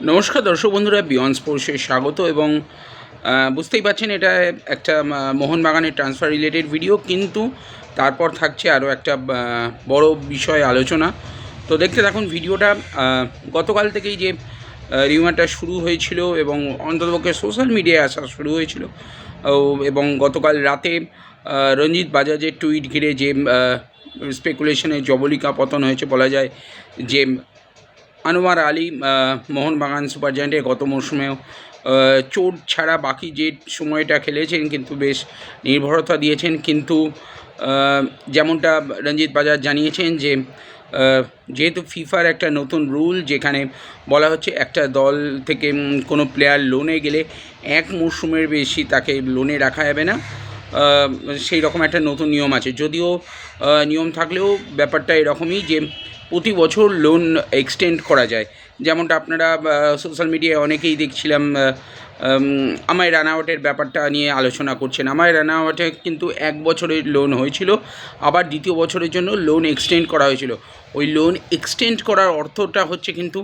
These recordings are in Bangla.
নমস্কার দর্শক বন্ধুরা বিয়ন্ড স্পোর্টসে স্বাগত এবং বুঝতেই পারছেন এটা একটা মোহনবাগানের ট্রান্সফার রিলেটেড ভিডিও কিন্তু তারপর থাকছে আরও একটা বড় বিষয় আলোচনা। তো দেখতে থাকুন ভিডিওটা গতকাল থেকেই যে রিউমারটা শুরু হয়েছিল এবং অন্ততপক্ষে সোশ্যাল মিডিয়ায় আসা শুরু হয়েছিল। এবং গতকাল রাতে রঞ্জিত বাজাজের টুইট ঘিরে যে স্পেকুলেশনে জবলিকা পতন হয়েছে বলা যায়, যে আনোয়ার আলী মোহনবাগান সুপার জায়ান্টে গত মরশুমেও চোট ছাড়া বাকি যে সময়টা খেলেছেন কিন্তু বেশ নির্ভরতা দিয়েছেন। কিন্তু যেমনটা রঞ্জিত বাজার জানিয়েছেন যে যেহেতু ফিফার একটা নতুন রুল যেখানে বলা হচ্ছে একটা দল থেকে কোনো প্লেয়ার লোনে গেলে এক মরশুমের বেশি তাকে লোনে রাখা যাবে না। সেই রকম একটা নতুন নিয়ম আছে। যদিও নিয়ম থাকলেও ব্যাপারটা এরকমই যে প্রতি বছর লোন এক্সটেন্ড করা যায়। যেমনটা আপনারা সোশ্যাল মিডিয়ায় অনেকেই দেখছিলাম আমায় রানাওয়াটের ব্যাপারটা নিয়ে আলোচনা করছেন। আমায় রানাওয়াটে কিন্তু এক বছরের লোন হয়েছিল, আবার দ্বিতীয় বছরের জন্য লোন এক্সটেন্ড করা হয়েছিল। ওই লোন এক্সটেন্ড করার অর্থটা হচ্ছে কিন্তু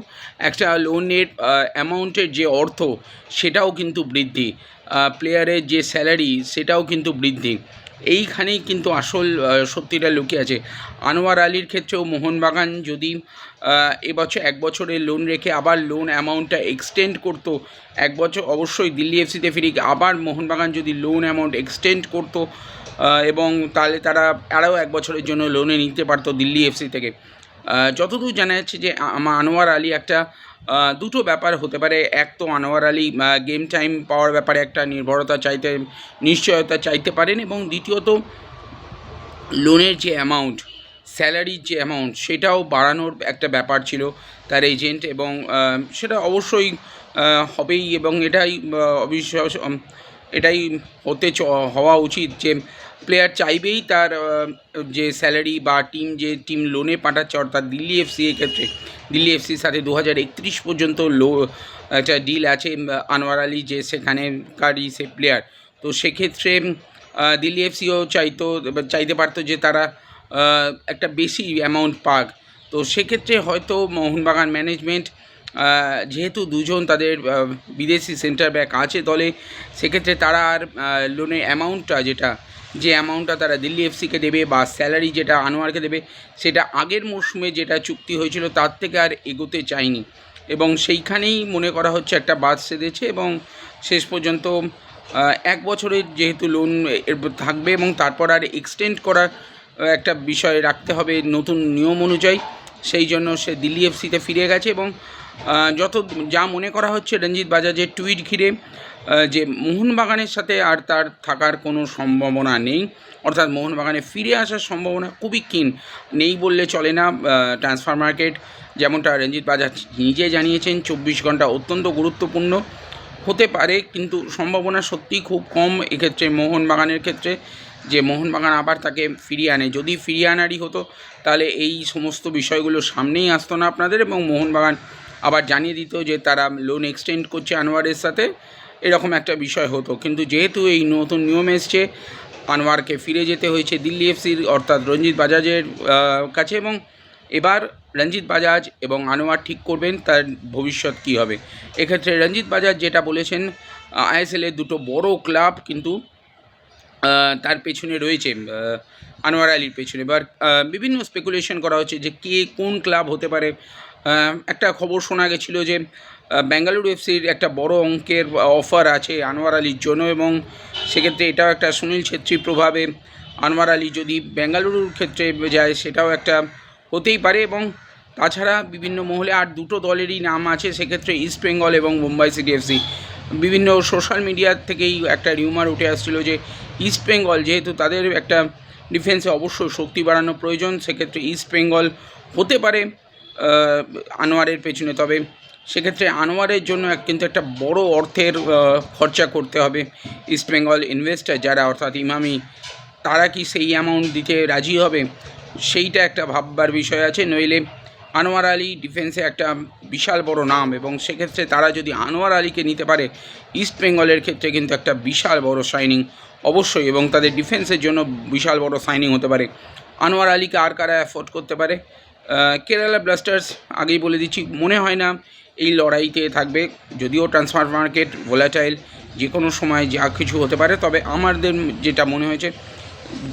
একটা লোনের অ্যামাউন্টের যে অর্থ, সেটাও কিন্তু বৃদ্ধি। প্লেয়ারের যে স্যালারি সেটাও কিন্তু বৃদ্ধি। এইখানেই কিন্তু আসল সত্যিটা লুকিয়ে আছে। আনোয়ার আলীর ক্ষেত্রেও মোহনবাগান যদি এবছর এক বছরের লোন রেখে আবার লোন অ্যামাউন্টটা এক্সটেন্ড করতো, এক বছর অবশ্যই দিল্লি এফসিতে ফিরে আবার মোহনবাগান যদি লোন অ্যামাউন্ট এক্সটেন্ড করতো এবং তাহলে তারা আরও এক বছরের জন্য লোনে নিতে পারতো দিল্লি এফসি থেকে। যতদূর জানা যাচ্ছে যে আমার আনোয়ার আলী একটা দুটো ব্যাপার হতে পারে। এক তো আনোয়ার আলী গেম টাইম পাওয়ার ব্যাপারে একটা নির্ভরতা চাইতে, নিশ্চয়তা চাইতে পারেন এবং দ্বিতীয়ত লোনের যে অ্যামাউন্ট স্যালারির যে অ্যামাউন্ট সেটাও বাড়ানোর একটা ব্যাপার ছিল তার এজেন্ট এবং সেটা অবশ্যই হবেই এবং এটাই অবিশ্বাস এটাই হতে হওয়া উচিত যে প্লেয়ার চাইবেই তার যে স্যালারি বা টিম যে টিম লোনে পাঠাচ্ছে, অর্থাৎ দিল্লি এফসি ক্ষেত্রে। দিল্লি এফসির সাথে দু হাজার একত্রিশ পর্যন্ত লো, একটা ডিল আছে আনোয়ার আলী যে সেখানেকারই সে প্লেয়ার তো সেক্ষেত্রে দিল্লি এফসিও চাইতো, চাইতে পারতো যে তারা একটা বেশি অ্যামাউন্ট পাক। তো সেক্ষেত্রে হয়তো মোহনবাগান ম্যানেজমেন্ট যেহেতু দুজন তাদের বিদেশি সেন্টার ব্যাক আছে দলে সেক্ষেত্রে তারা আর লোনের অ্যামাউন্টটা যেটা, যে অ্যামাউন্টটা তারা দিল্লি এফসিকে দেবে বা স্যালারি যেটা আনোয়ারকে দেবে, সেটা আগের মরশুমে যেটা চুক্তি হয়েছিল তার থেকে আর এগোতে চায়নি এবং সেইখানেই মনে করা হচ্ছে একটা বাদ সেধেছে এবং শেষ পর্যন্ত এক বছরের যেহেতু লোন থাকবে এবং তারপর আর এক্সটেন্ড করার একটা বিষয় রাখতে হবে নতুন নিয়ম অনুযায়ী। সেই জন্য সে দিল্লি এফসিতে ফিরে গেছে এবং যত যা মনে করা হচ্ছে রঞ্জিত বাজাজের টুইট ঘিরে যে মোহনবাগানের সাথে আর তার থাকার কোনো সম্ভাবনা নেই, অর্থাৎ মোহনবাগানে ফিরে আসার সম্ভাবনা খুবই ক্ষীণ, নেই বললে চলে না ট্রান্সফার মার্কেট যেমনটা রঞ্জিত বাজাজ নিজে জানিয়েছেন, চব্বিশ ঘণ্টা অত্যন্ত গুরুত্বপূর্ণ হতে পারে, কিন্তু সম্ভাবনা সত্যিই খুব কম, এক্ষেত্রে মোহনবাগানের ক্ষেত্রে। যে মোহনবাগান আবার তাকে ফিরিয়ে আনে। যদি ফিরিয়ে আনারই হতো, তাহলে এই সমস্ত বিষয়গুলো সামনেই আসতো না আপনাদের এবং মোহনবাগান আবার জানিয়ে দিত যে তারা লোন এক্সটেন্ড করছে আনোয়ারের সাথে। এরকম একটা বিষয় হতো। কিন্তু যেহেতু এই নতুন নিয়ম এসছে, আনোয়ারকে ফিরে যেতে হয়েছে দিল্লি এফসির অর্থাৎ রঞ্জিত বাজাজের কাছে এবং এবার রঞ্জিত বাজাজ এবং আনোয়ার ঠিক করবেন, তার ভবিষ্যৎ কী হবে। এক্ষেত্রে রঞ্জিত বাজাজ যেটা বলেছেন আইএসএলের দুটো বড় ক্লাব কিন্তু তার পেছনে রয়েছে আনোয়ার আলীর পেছনে। এবার বিভিন্ন স্পেকুলেশন করা হচ্ছে যে কে কোন ক্লাব হতে পারে। একটা খবর শোনা গেছিল যে বেঙ্গালুরু এফসির একটা বড় অঙ্কের অফার আছে আনোয়ার আলীর জন্য এবং সেক্ষেত্রে এটাও একটা সুনীল ছেত্রী প্রভাবে আনোয়ার আলী যদি বেঙ্গালুরুর ক্ষেত্রে যায়, সেটাও একটা হতেই পারে এবং তাছাড়া বিভিন্ন মহলে আর দুটো দলেরই নাম আছে, সেক্ষেত্রে ইস্ট বেঙ্গল এবং মুম্বাই সিটি এফসি বিভিন্ন সোশ্যাল মিডিয়া থেকেই একটা রিউমার উঠে আসছিল যে ইস্ট বেঙ্গল যেহেতু তাদের একটা ডিফেন্সে অবশ্যই শক্তি বাড়ানো প্রয়োজন, সেক্ষেত্রে ইস্ট বেঙ্গল হতে পারে আনোয়ারের পেছনে। তবে সেক্ষেত্রে আনোয়ারের জন্য কিন্তু একটা বড় অর্থের খরচা করতে হবে ইস্ট বেঙ্গল ইনভেস্টার যারা, অর্থাৎ ইমামি, তারা কি সেই অ্যামাউন্ট দিতে রাজি হবে? সেইটা একটা ভাববার বিষয় আছে। নইলে আনোয়ার আলী ডিফেন্সে একটা বিশাল বড় নাম এবং সেক্ষেত্রে তারা যদি আনোয়ার আলীকে নিতে পারে ইস্ট বেঙ্গলের ক্ষেত্রে কিন্তু একটা বিশাল বড় সাইনিং অবশ্যই এবং তাদের ডিফেন্সের জন্য বিশাল বড় সাইনিং হতে পারে। আনোয়ার আলীকে আর কারা অ্যাফোর্ড করতে পারে? কেরালা ব্লাস্টার্স আগেই বলে দিচ্ছি, মনে হয় না এই লড়াইতে থাকবে। যদিও ট্রান্সফার মার্কেট ভোলাটাইল যে কোনো সময় যা কিছু হতে পারে, তবে আমাদের যেটা মনে হয়েছে,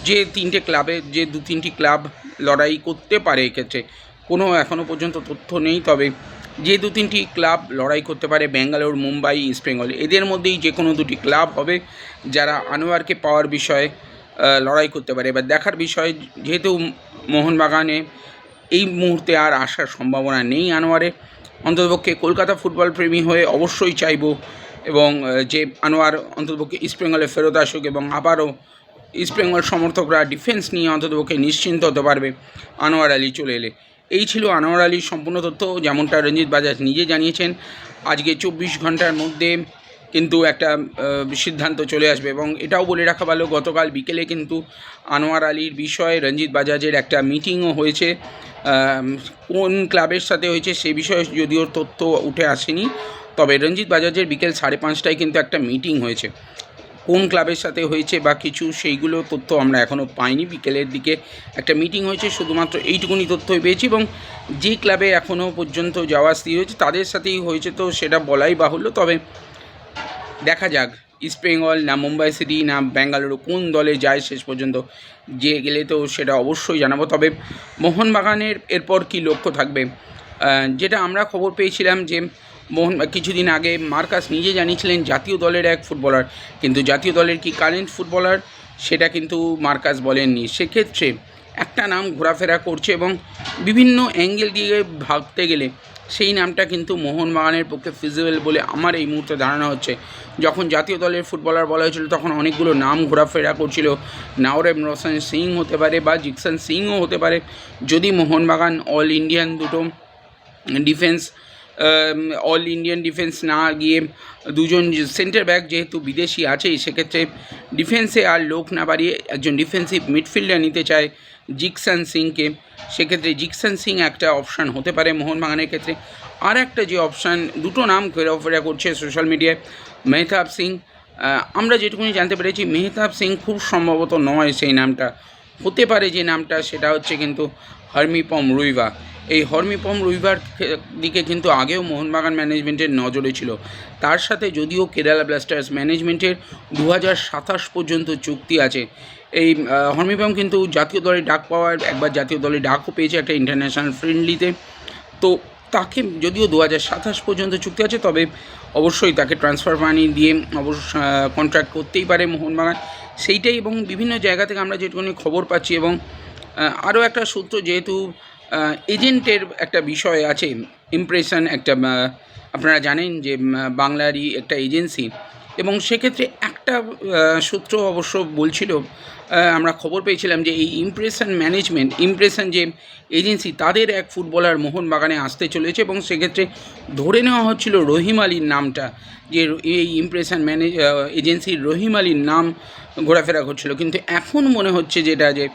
যে তিনটে ক্লাবে যে দু তিনটি ক্লাব লড়াই করতে পারে এক্ষেত্রে কোনো এখনও পর্যন্ত তথ্য নেই। তবে যে দু তিনটি ক্লাব লড়াই করতে পারে, ব্যাঙ্গালোর, মুম্বাই, ইস্ট বেঙ্গল, এদের মধ্যেই যে কোনো দুটি ক্লাব হবে যারা আনোয়ারকে পাওয়ার বিষয়ে লড়াই করতে পারে। এবার দেখার বিষয়, যেহেতু মোহনবাগানে এই মুহূর্তে আর আসার সম্ভাবনা নেই আনোয়ারে, অন্ততপক্ষে কলকাতা ফুটবল প্রেমী হয়ে অবশ্যই চাইব এবং যে আনোয়ার অন্ততপক্ষে ইস্টবেঙ্গলে ফেরত আসুক এবং আবারও ইস্টবেঙ্গল সমর্থকরা ডিফেন্স নিয়ে অন্ততপক্ষে নিশ্চিন্ত হতে পারবে আনোয়ার আলী চলে এলে। এই ছিল আনোয়ার আলীর সম্পূর্ণ তথ্য, যেমনটা রঞ্জিত বাজাজ নিজে জানিয়েছেন। আজকে চব্বিশ ঘণ্টার মধ্যে কিন্তু একটা সিদ্ধান্ত চলে আসবে এবং এটাও বলে রাখা ভালো, গতকাল বিকেলে কিন্তু আনোয়ার আলীর বিষয়ে রঞ্জিত বাজাজের একটা মিটিংও হয়েছে। কোন ক্লাবের সাথে হয়েছে সে বিষয়ে যদিও তথ্য উঠে আসেনি, তবে রঞ্জিত বাজাজের বিকেল সাড়ে পাঁচটায় কিন্তু একটা মিটিং হয়েছে। কোন ক্লাবের সাথে হয়েছে বা কিছু সেইগুলো তথ্য আমরা এখনও পাইনি। বিকেলের দিকে একটা মিটিং হয়েছে, শুধুমাত্র এইটুকুনি তথ্যই পেয়েছি এবং যে ক্লাবে এখনও পর্যন্ত যাওয়া স্থির হয়েছে, তাদের সাথেই হয়েছে তো সেটা বলাই বাহুল্য। তবে দেখা যাক, ইস্ট বেঙ্গল না মুম্বাই সিটি না ব্যাঙ্গালুরু কোন দলে যায় শেষ পর্যন্ত যে গেলে তো সেটা অবশ্যই জানাব। তবে মোহনবাগানের এরপর কি লক্ষ্য থাকবে? যেটা আমরা খবর পেয়েছিলাম যে মোহন, কিছুদিন আগে মার্কাস নিজে জানিয়েছিলেন জাতীয় দলের এক ফুটবলার, কিন্তু জাতীয় দলের কি কারেন্ট ফুটবলার সেটা কিন্তু মার্কাস বলেননি। সেক্ষেত্রে একটা নাম ঘোরাফেরা করছে এবং বিভিন্ন অ্যাঙ্গেল দিয়ে ভাবতে গেলে সেই নামটা কিন্তু মোহনবাগানের পক্ষে ফিজিবল বলে আমার এই মুহূর্তে ধারণা হচ্ছে। যখন জাতীয় দলের ফুটবলার বলা হয়েছিল, তখন অনেকগুলো নাম ঘোরাফেরা করছিল। নাওরেম রোশন সিং হতে পারে বা জিকসন সিংও হতে পারে। যদি মোহনবাগান অল ইন্ডিয়ান দুটো ডিফেন্স অল ইন্ডিয়ান ডিফেন্স না গিয়ে দুজন সেন্টার ব্যাক যেহেতু বিদেশি আছেই সেক্ষেত্রে ডিফেন্সে আর লোক না বাড়িয়ে একজন ডিফেন্সিভ মিডফিল্ডার নিতে চায় জিকসান সিংকে। সেক্ষেত্রে জিকসান সিং একটা অপশান হতে পারে মোহনবাগানের ক্ষেত্রে। আর একটা যে অপশান দুটো নাম ঘেরাফেরা করছে সোশ্যাল মিডিয়ায় মেহতাব সিং। আমরা যেটুকুনি জানতে পেরেছি, মেহতাব সিং খুব সম্ভবত নয় সেই নামটা। হতে পারে যে নামটা, সেটা হচ্ছে কিন্তু হরমিপম রুইভা এই হরমিপম রবিবার দিকে কিন্তু আগেও মোহনবাগান ম্যানেজমেন্টের নজরে ছিল। তার সাথে যদিও কেরালা ব্লাস্টার্স ম্যানেজমেন্টের দু হাজার সাতাশ পর্যন্ত চুক্তি আছে। এই হরমিপম কিন্তু জাতীয় দলে ডাক পাওয়ার, একবার জাতীয় দলে ডাকও পেয়েছে একটা ইন্টারন্যাশনাল ফ্রেন্ডলিতে তো তাকে যদিও দু হাজার সাতাশ পর্যন্ত চুক্তি আছে, তবে অবশ্যই তাকে ট্রান্সফার মানি দিয়ে অবশ্য কন্ট্রাক্ট করতেই পারে মোহনবাগান। সেইটাই এবং বিভিন্ন জায়গা থেকে আমরা যেটুকুনি খবর পাচ্ছি এবং আরও একটা সূত্র যেহেতু এজেন্টের একটা বিষয় আছে ইমপ্রেশন একটা আপনারা জানেন যে বাংলারই একটা এজেন্সি এবং সেক্ষেত্রে একটা সূত্র অবশ্য বলছিল আমরা খবর পেয়েছিলাম যে এই ইমপ্রেশন ম্যানেজমেন্ট ইমপ্রেশন যে এজেন্সি তাদের এক ফুটবলার মোহনবাগানে আসতে চলেছে এবং সেক্ষেত্রে ধরে নেওয়া হচ্ছিল রহিম আলীর নামটা, যে এই ইমপ্রেশন ম্যানেজ এজেন্সির রহিম আলীর নাম ঘোরাফেরা করছিল। কিন্তু এখন মনে হচ্ছে যেটা, যে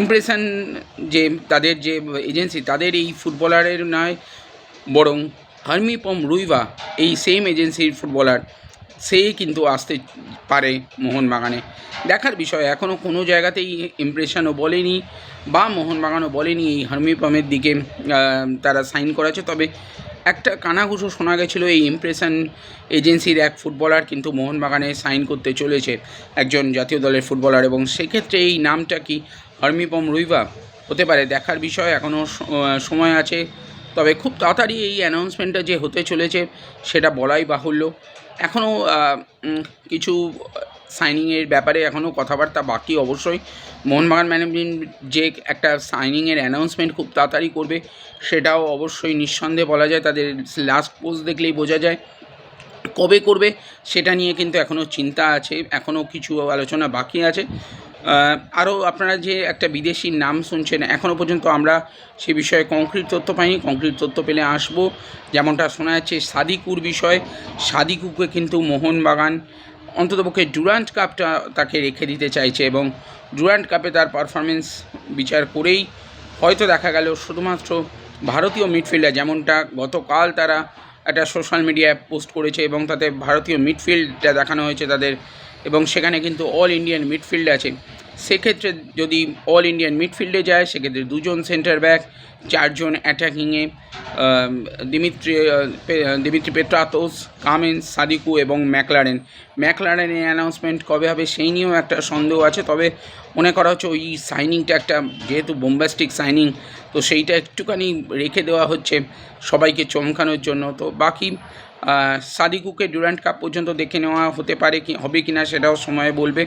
ইমপ্রেশন যে তাদের যে এজেন্সি তাদের এই ফুটবলারের নয়, বরং হার্মিপম রুইভা এই সেম এজেন্সির ফুটবলার সে কিন্তু আসতে পারে মোহনবাগানে। দেখার বিষয় এখনও কোনো জায়গাতেই ইমপ্রেশনও বলেনি বা মোহনবাগানও বলেনি এই হার্মিপমের দিকে তারা সাইন করেছে। তবে একটা কানাঘুষো শোনা গেছিল, এই ইমপ্রেশন এজেন্সির এক ফুটবলার কিন্তু মোহনবাগানে সাইন করতে চলেছে একজন জাতীয় দলের ফুটবলার এবং সেক্ষেত্রে এই নামটা কি হার্মিপম রুইভা হতে পারে। দেখার বিষয় এখনও সময় আছে। তবে খুব তাড়াতাড়ি এই অ্যানাউন্সমেন্টটা যে হতে চলেছে, সেটা বলাই বাহুল্য। এখনও কিছু সাইনিংয়ের ব্যাপারে এখনও কথাবার্তা বাকি অবশ্যই। মোহনবাগান ম্যানেজমেন্ট যে একটা সাইনিংয়ের অ্যানাউন্সমেন্ট খুব তাড়াতাড়ি করবে, সেটাও অবশ্যই নিঃসন্দেহে বলা যায়। তাদের লাস্ট পোস্ট দেখলেই বোঝা যায় কবে করবে, সেটা নিয়ে কিন্তু এখনও চিন্তা আছে। এখনও কিছু আলোচনা বাকি আছে। আরও আপনারা যে একটা বিদেশির নাম শুনছেন এখনও পর্যন্ত আমরা সে বিষয়ে কংক্রিট তথ্য পাইনি। কংক্রিট তথ্য পেলে আসব। যেমনটা শোনা যাচ্ছে, সাদিকুর বিষয়। সাদিকুকে কিন্তু মোহনবাগান অন্ততপক্ষে ডুরান্ট কাপটা তাকে রেখে দিতে চাইছে এবং ডুরান্ট কাপে তার পারফরমেন্স বিচার করেই হয়তো দেখা গেল শুধুমাত্র ভারতীয় মিডফিল্ডার যেমনটা গতকাল তারা একটা সোশ্যাল মিডিয়ায় পোস্ট করেছে এবং তাতে ভারতীয় মিডফিল্ডটা দেখানো হয়েছে তাদের এবং সেখানে কিন্তু অল ইন্ডিয়ান মিডফিল্ড আছে। সেক্ষেত্রে যদি অল ইন্ডিয়ান মিডফিল্ডে যায়, সেক্ষেত্রে দুজন সেন্টার ব্যাক চারজন অ্যাটাকিংয়ে Dimitri Dimitri Petratos Cummings Sadiku এবং ম্যাকলারেন ম্যাকলারেনের অ্যানাউন্সমেন্ট কবে হবে সেই নিয়েও একটা সন্দেহ আছে, তবে মনে করা হচ্ছে ওই সাইনিংটা একটা, যেহেতু বোম্বাস্টিক সাইনিং তো সেইটা একটুখানি রেখে দেওয়া হচ্ছে সবাইকে চমকানোর জন্য। তো বাকি সাদিকুকে ডুরান্ট কাপ পর্যন্ত দেখে নেওয়া হতে পারে কি, হবে কি না সেটাও সময়ে বলবে।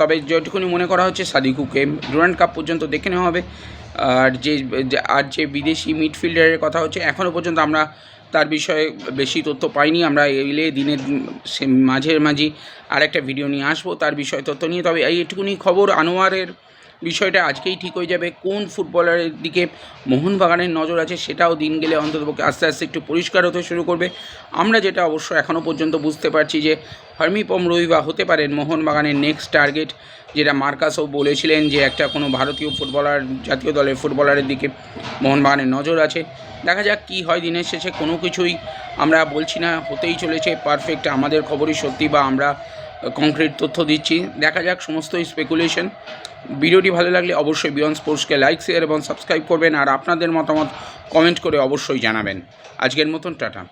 তবে যেটুকুনি মনে করা হচ্ছে, সাদিকুকে ডুরান্ট কাপ পর্যন্ত দেখে নেওয়া হবে। আর যে আর যে বিদেশি মিডফিল্ডারের কথা হচ্ছে এখনও পর্যন্ত আমরা তার বিষয়ে বেশি তথ্য পাইনি। আমরা এলে দিনের মাঝের মাঝে আর একটা ভিডিও নিয়ে আসব, তার বিষয়ে তথ্য নিয়ে। তবে এইটুকুনি খবর, আনোয়ারের বিষয়টা আজকেই ঠিক হয়ে যাবে। কোন ফুটবলারের দিকে মোহনবাগানের নজর আছে সেটাও দিন গেলে অন্ততপক্ষে আস্তে আস্তে একটু পরিষ্কার হতে শুরু করবে। আমরা যেটা অবশ্য এখনও পর্যন্ত বুঝতে পারছি যে হরমিপম রবিবা হতে পারেন মোহনবাগানের নেক্সট টার্গেট যেটা মার্কাসও বলেছিলেন যে একটা কোনো ভারতীয় ফুটবলার, জাতীয় দলের ফুটবলারের দিকে মোহনবাগানের নজর আছে। দেখা যাক কী হয় দিনের শেষে, কোনো কিছুই আমরা বলছি না, হতেই চলেছে পারফেক্ট আমাদের খবরই সত্যি বা আমরা কংক্রিট তথ্য দিচ্ছি। দেখা যাক সমস্তই স্পেকুলেশন ভিডিওটি ভালো লাগলে অবশ্যই বিয়ন স্পোর্টসকে লাইক শেয়ার এবং সাবস্ক্রাইব করবেন আর আপনাদের মতামত কমেন্ট করে অবশ্যই জানাবেন। আজকের মতন, টাটা।